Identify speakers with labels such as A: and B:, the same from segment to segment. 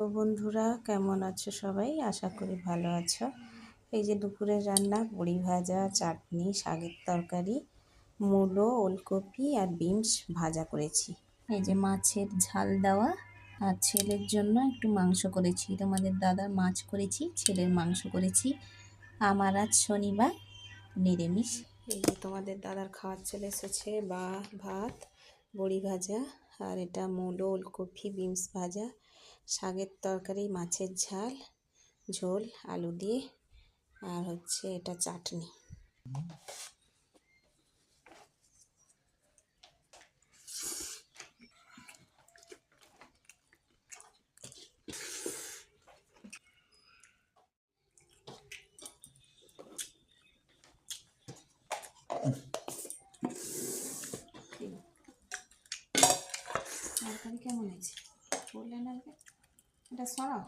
A: তো বন্ধুরা, কেমন আছো সবাই? আশা করি ভালো আছো। এই যে দুপুরের রান্না, বড়ি ভাজা, চাটনি, শাকের তরকারি, মূলো, ওলকপি আর বিনস ভাজা করেছি। এই যে মাছের ঝাল দেওয়া, আর ছেলের জন্য একটু মাংস করেছি। তোমাদের দাদার মাছ করেছি, ছেলের মাংস করেছি। আমার আজ শনিবার, নিরামিষ। এই যে তোমাদের দাদার খাওয়ার চলে এসেছে, বা ভাত, বড়ি ভাজা, আর এটা মূলো, ওলকপি, বিনস ভাজা। শাকের তরকারি, মাছের ঝাল, ঝোল, আলু দিয়ে, আর হচ্ছে এটা চাটনি তরকারি কেমন হয়েছে বললে না আগে? এটা সরাও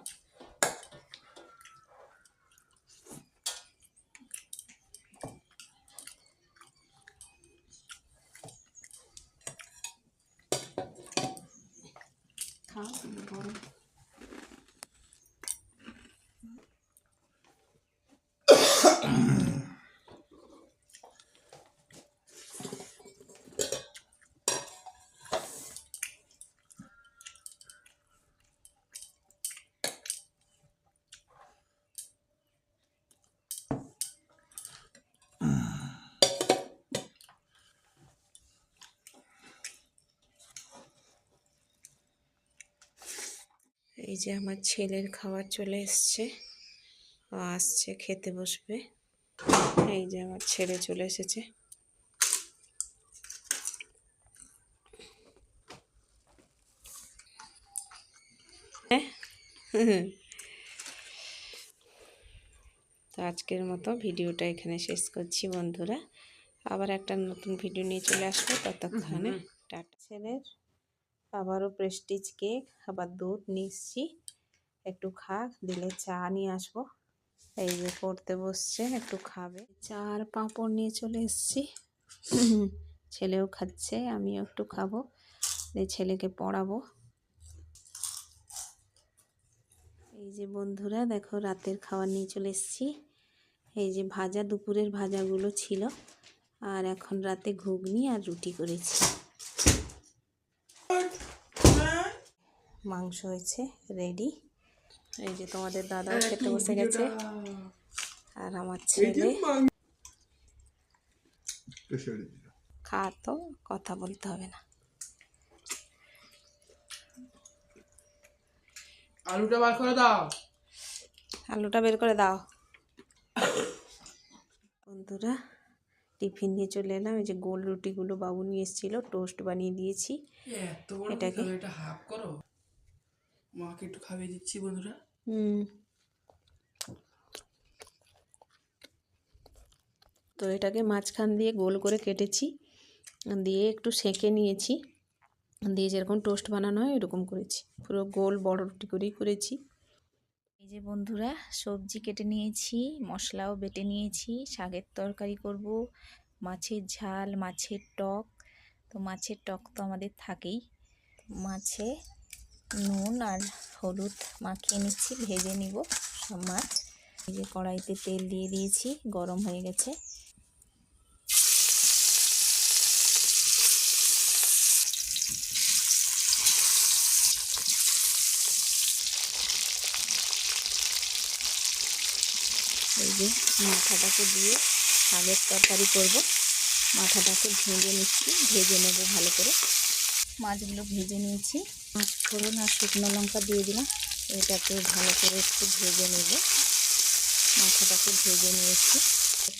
A: খাও কিন্তু গরম এই যে আমার ছেলের খাবার চলে এসছে। ও আসছে খেতে বসবে। এই যে আমার ছেলে চলে এসেছে। তো আজকের মতো ভিডিওটা এখানে শেষ করছি বন্ধুরা। আবার একটা নতুন ভিডিও নিয়ে চলে আসব। ততক্ষণে টাটা। ছেলের আবারও প্রেস্টিজ কেক আবার দুধ নিচ্ছি। একটু খা, দিলে চা নিয়ে আসব। এই যে পড়তে বসছে, একটু খাবে। চা আর পাঁপড় নিয়ে চলে এসেছি। ছেলেও খাচ্ছে, আমিও একটু খাব। ছেলেকে পড়াবো। এই যে বন্ধুরা, দেখো রাতের খাবার নিয়ে চলে এসেছি। এই যে ভাজা, দুপুরের ভাজাগুলো ছিল। আর এখন রাতে ঘুগনি আর রুটি করেছি। মাংস হয়েছে রেডি এই যে তোমাদের দাদা খেতে বসে গেছে। আর আমার ছেলে খা তো কথা বলতে হবে না।
B: আলুটা বার করে দাও।
A: আলুটা বের করে দাও। বন্ধুরা টিফিন নিয়ে চলে এলাম। এই যে গোল রুটিগুলো বাবু নিয়ে এসেছিল টোস্ট বানিয়ে দিয়েছি। এটাকে?
B: এটাকে এটা হাফ করো? মাকে একটু খাইয়ে দিচ্ছি বন্ধুরা।
A: তো এটাকে মাঝখান দিয়ে গোল করে কেটেছি, দিয়ে একটু সেঁকে নিয়েছি, দিয়ে যেরকম টোস্ট বানানো হয় এরকম করেছি। পুরো গোল বড় রুটি করেই করেছি। এই যে বন্ধুরা, সবজি কেটে নিয়েছি, মশলাও বেটে নিয়েছি, শাকের তরকারি করব, মাছের ঝাল, মাছের টক। তো মাছের টক তো আমাদের থাকেই। মাছে নুন আর হলুদ মাখিয়ে নিচ্ছি, ভেজে নিব সব মাছ এই যে কড়াইতে তেল দিয়ে দিয়েছি, গরম হয়ে গেছে। এই যে মাথাটাকে দিয়ে শাকের তরকারি করব। মাথাটাকে ভেজে নিচ্ছি, ভেজে নেব ভালো করে। মাছগুলো ভেজে নিয়েছি। মাছ ফোড়ন আর শুকনো লঙ্কা দিয়ে দিলাম। এটাকে ভালো করে একটু ভেজে নেব। মাথাটাকে ভেজে নিয়েছি।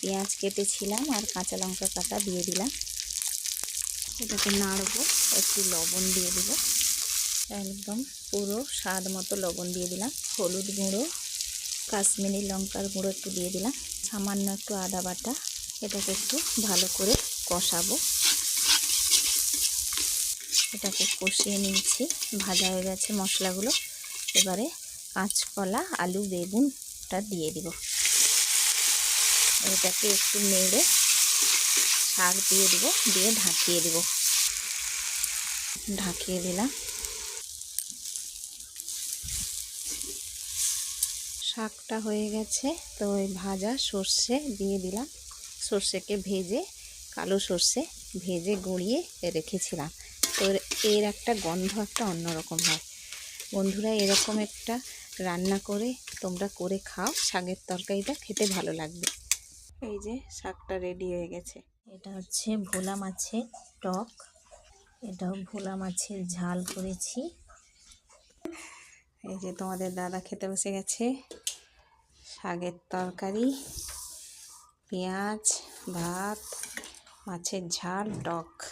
A: পেঁয়াজ কেটেছিলাম আর কাঁচা লঙ্কা কাটা দিয়ে দিলাম। এটাকে নাড়বো, একটু লবণ দিয়ে দেব। একদম পুরো স্বাদ মতো লবণ দিয়ে দিলাম। হলুদ গুঁড়ো, কাশ্মীরি লঙ্কার গুঁড়ো একটু দিয়ে দিলাম। সামান্য একটু আদা বাটা। এটাকে একটু ভালো করে কষাবো। এটাকে কষিয়ে নিয়েছি। ভাজা হয়ে গেছে মশলাগুলো। এবারে কাঁচকলা, আলু, বেগুনটা দিয়ে দিব। এটাকে একটু নেড়ে শাক দিয়ে দিব, দিয়ে ঢাকিয়ে দিব। ঢাকিয়ে দিলাম। শাকটা হয়ে গেছে, তো ওই ভাজা সর্ষে দিয়ে দিলাম। সর্ষেকে ভেজে, কালো সর্ষে ভেজে গুঁড়িয়ে রেখেছিলাম। তো এর- একটা গন্ধ একটা অন্যরকম হয়। বন্ধুরা, এরকম একটা রান্না করে তোমরা করে খাও। শাকের তরকারিটা খেতে ভালো লাগবে। এই যে শাকটা রেডি হয়ে গেছে। এটা হচ্ছে ভোলা মাছের টক। এটাও ভোলা মাছের ঝাল করেছি। এই যে তোমাদের দাদা খেতে বসে গেছে। শাকের তরকারি, পেঁয়াজ, ভাত, মাছের ঝাল, টক।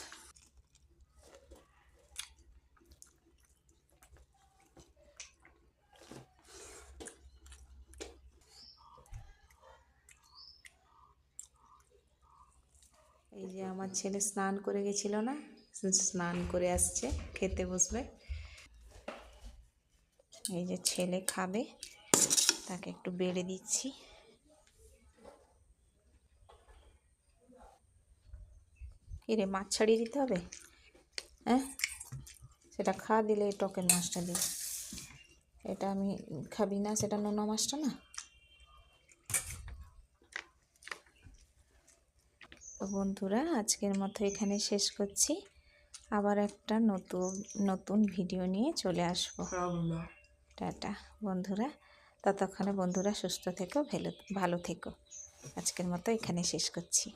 A: এই যে আমার ছেলে স্নান করে গেছিল না, স্নান করে আসছে, খেতে বসবে। এই যে ছেলে খাবে, তাকে একটু বেড়ে দিচ্ছি। কিরে মাছ ছাড়িয়ে দিতে হবে? হ্যাঁ? সেটা খা, দিলে টকের মাছটা দিই এটা আমি খাবি না, সেটা নোনা মাছটা না? তো বন্ধুরা আজকের মতো এখানে শেষ করছি। আবার একটা নতুন নতুন ভিডিও নিয়ে চলে আসব। টাটা বন্ধুরা। ততক্ষণে বন্ধুরা সুস্থ থেকো ভালো ভালো থেকো। আজকের মতো এখানে শেষ করছি।